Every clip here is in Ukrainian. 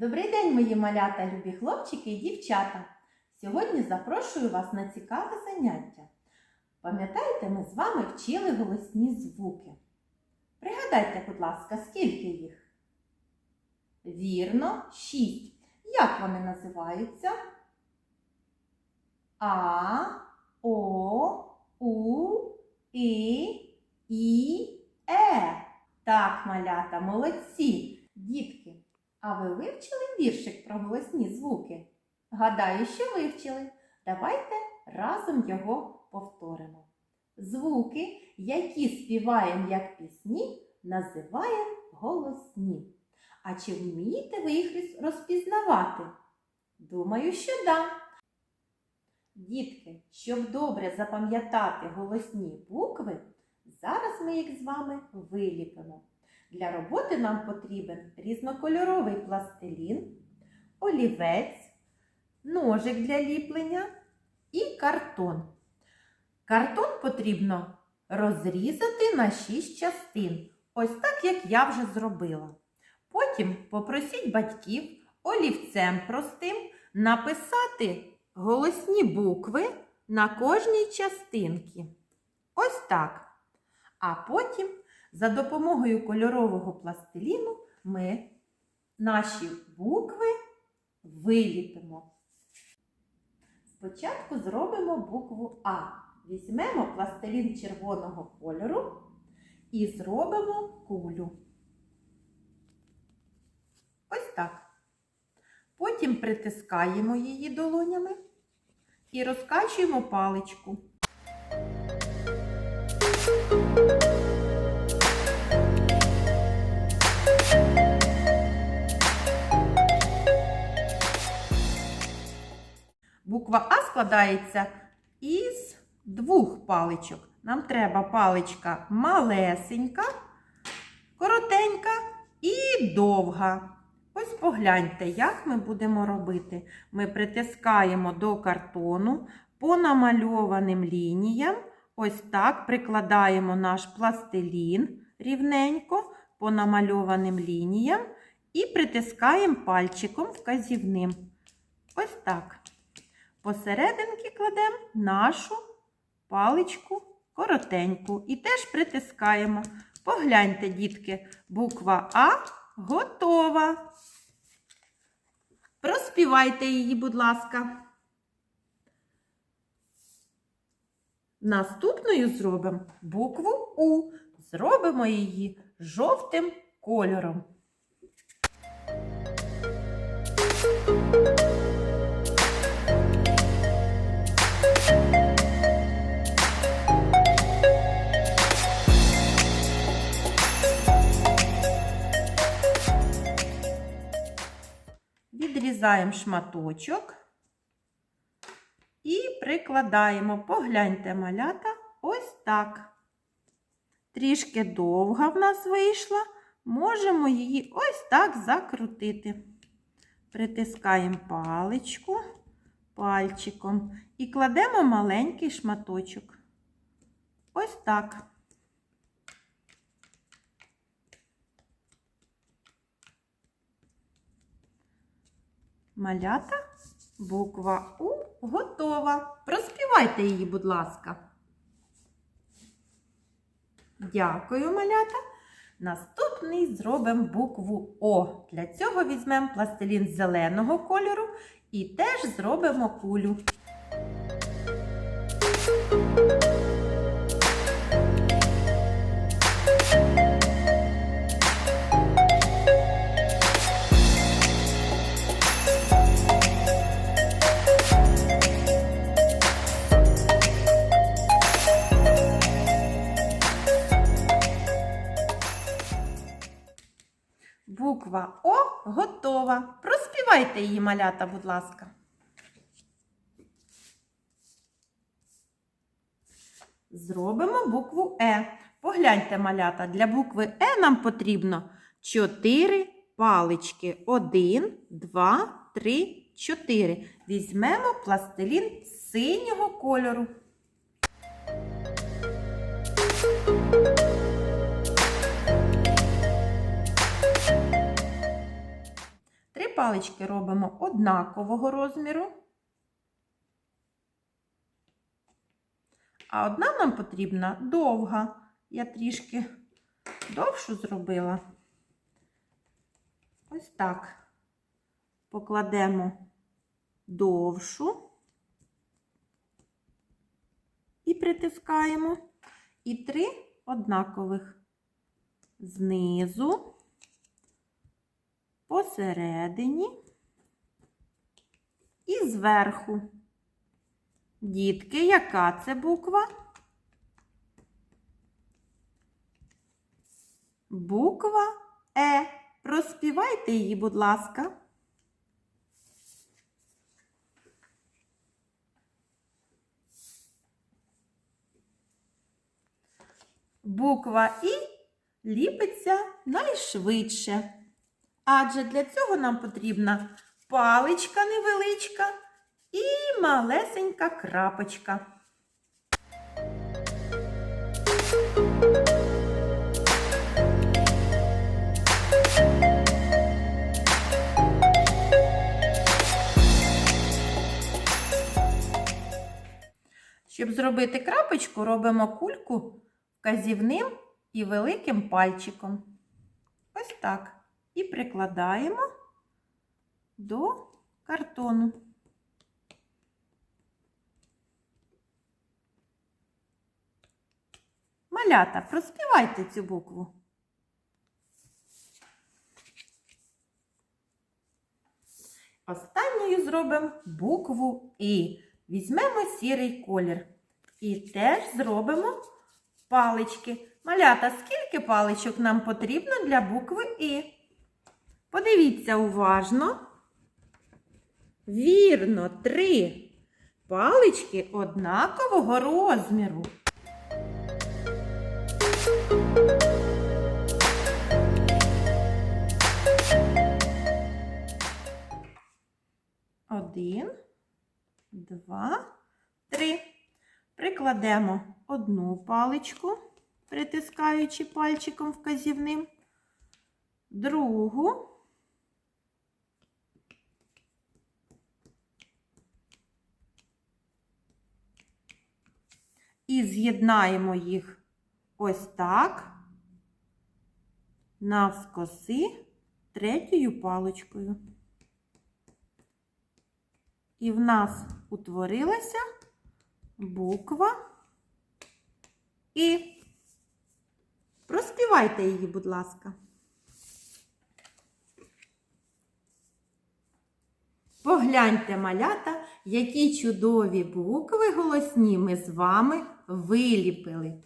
Добрий день, мої малята, любі хлопчики і дівчата. Сьогодні запрошую вас на цікаве заняття. Пам'ятаєте, ми з вами вчили голосні звуки. Пригадайте, будь ласка, скільки їх? Вірно, шість. Як вони називаються? А, О, У, І, І, Е. Так, малята, молодці, дітки. А ви вивчили віршик про голосні звуки? Гадаю, що вивчили. Давайте разом його повторимо. Звуки, які співаємо як пісні, називаємо голосні. А чи вмієте ви їх розпізнавати? Думаю, що да. Дітки, щоб добре запам'ятати голосні букви, зараз ми їх з вами виліпимо. Для роботи нам потрібен різнокольоровий пластилін, олівець, ножик для ліплення і картон. Картон потрібно розрізати на 6 частин, ось так, як я вже зробила. Потім попросіть батьків олівцем простим написати голосні букви на кожній частинці. Ось так. А потім за допомогою кольорового пластиліну ми наші букви виліпимо. Спочатку зробимо букву А. Візьмемо пластилін червоного кольору і зробимо кулю. Ось так. Потім притискаємо її долонями і розкачуємо паличку. Буква А складається із двох паличок. Нам треба паличка малесенька, коротенька і довга. Ось погляньте, як ми будемо робити. Ми притискаємо до картону по намальованим лініям. Ось так прикладаємо наш пластилін рівненько по намальованим лініям і притискаємо пальчиком вказівним. Ось так. Посерединки кладемо нашу паличку коротеньку і теж притискаємо. Погляньте, дітки, буква А готова. Проспівайте її, будь ласка. Наступною зробимо букву У. Зробимо її жовтим кольором. Відрізаємо шматочок і прикладаємо. Погляньте малята ось так. Трішки довга в нас вийшла, можемо її ось так закрутити. Притискаємо паличку пальчиком і кладемо маленький шматочок. Ось так. Малята, буква У готова. Проспівайте її, будь ласка. Дякую, малята. Наступний зробимо букву О. Для цього візьмемо пластилін зеленого кольору і теж зробимо кулю. Готова. Проспівайте її, малята, будь ласка. Зробимо букву Е. Погляньте, малята, для букви Е нам потрібно 4 палички. 1, 2, 3, 4. Візьмемо пластилін синього кольору. Палички робимо однакового розміру. А одна нам потрібна довга. Я трішки довшу зробила. Ось так. Покладемо довшу і притискаємо. І три однакових знизу, посередині і зверху. Дітки, яка це буква? Буква Е. Розпівайте її, будь ласка. Буква І ліпиться найшвидше. Адже для цього нам потрібна паличка невеличка і малесенька крапочка. Щоб зробити крапочку, робимо кульку вказівним і великим пальчиком. Ось так. І прикладаємо до картону. Малята, проспівайте цю букву. Останньою зробимо букву І. Візьмемо сірий колір. І теж зробимо палички. Малята, скільки паличок нам потрібно для букви І? Подивіться уважно. Вірно, три палички однакового розміру. Один, два, три. Прикладемо одну паличку, притискаючи пальчиком вказівним, другу. І з'єднаємо їх ось так, навскоси третьою паличкою. І в нас утворилася буква І. Проспівайте її, будь ласка. Погляньте, малята, які чудові букви голосні ми з вами виліпили.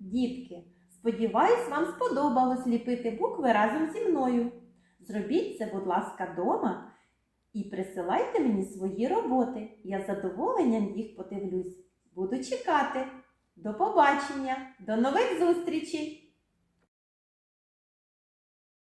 Дітки, сподіваюсь, вам сподобалось ліпити букви разом зі мною. Зробіть це, будь ласка, дома і присилайте мені свої роботи. Я з задоволенням їх подивлюсь. Буду чекати. До побачення, до нових зустрічей!